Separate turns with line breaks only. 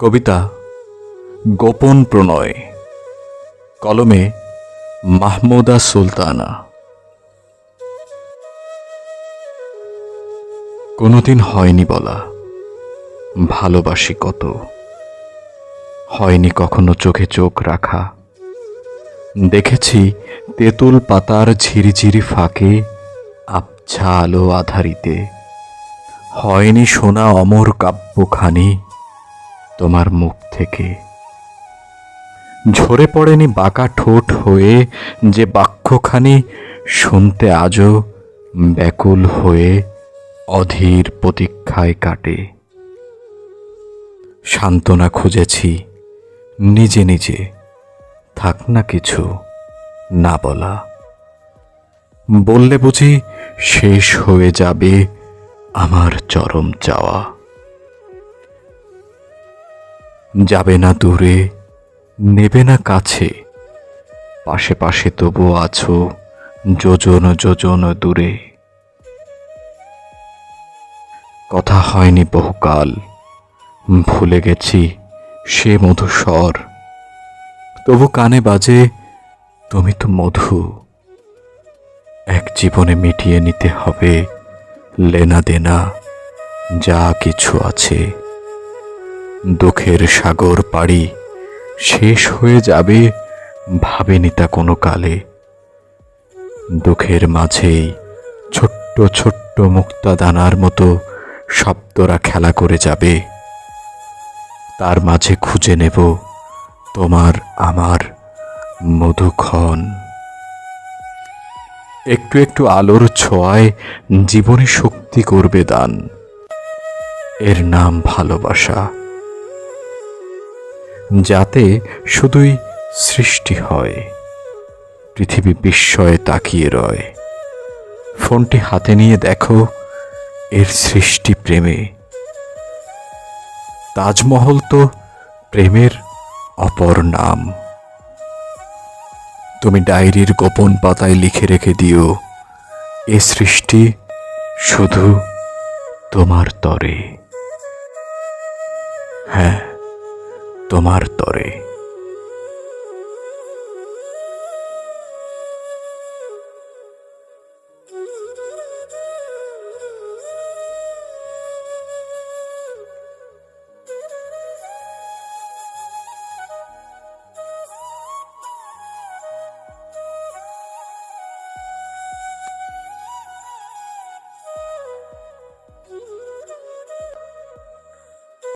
কবিতা গোপন প্রণয়, কলমে মাহমুদা সুলতানা। কোনোদিন হয়নি বলা, ভালোবাসি কত, হয়নি কখনো চোখে চোখ রাখা। দেখেছি তেঁতুল পাতার ঝিরিঝিরি ফাঁকে আবছা আলো আধারিতে। হয়নি শোনা অমর কাব্যখানি তোমার মুখ থেকে। ঝরে পড়েনি বাঁকা ঠোঁট হয়ে যে বাক্যখানি শুনতে আজও ব্যাকুল হয়ে অধীর প্রতীক্ষায় কাটে। সান্ত্বনা খুঁজেছি, নিজে নিজে। থাক না কিছু, না বলা। বললে বুঝি শেষ হয়ে যাবে আমার চরম চাওয়া। যাবে না দূরে, নেবে না কাছে। পাশে পাশে তবু আছো, যোজন যোজন দূরে। কথা হয়নি বহুকাল, ভুলে গেছি সে মধুস্বর। তবু কানে বাজে, তুমি তো মধু। এক জীবনে মিটিয়ে নিতে হবে, লেনা দেনা, যা কিছু আছে। দুঃখের সাগর পাড়ি শেষ হয়ে যাবে ভাবেনি তা কোনো কালে। দুঃখের মাঝেই ছোট্ট ছোট্ট মুক্তাদানার মতো শব্দরা খেলা করে যাবে। তার মাঝে খুঁজে নেব তোমার আমার মধুক্ষণ। একটু একটু আলোর ছোঁয়ায় জীবনে শক্তি করবে দান। এর নাম ভালোবাসা। যাতে শুধুই সৃষ্টি হয়। পৃথিবী বিস্ময়ে তাকিয়ে রয়। ফোনটি হাতে নিয়ে দেখো, এর সৃষ্টি প্রেমে। তাজমহল তো প্রেমের অপর নাম। তুমি ডায়েরির গোপন পাতায় লিখে রেখে দিও, এ সৃষ্টি শুধু তোমার তরে। হ্যাঁ। তোমার তরে।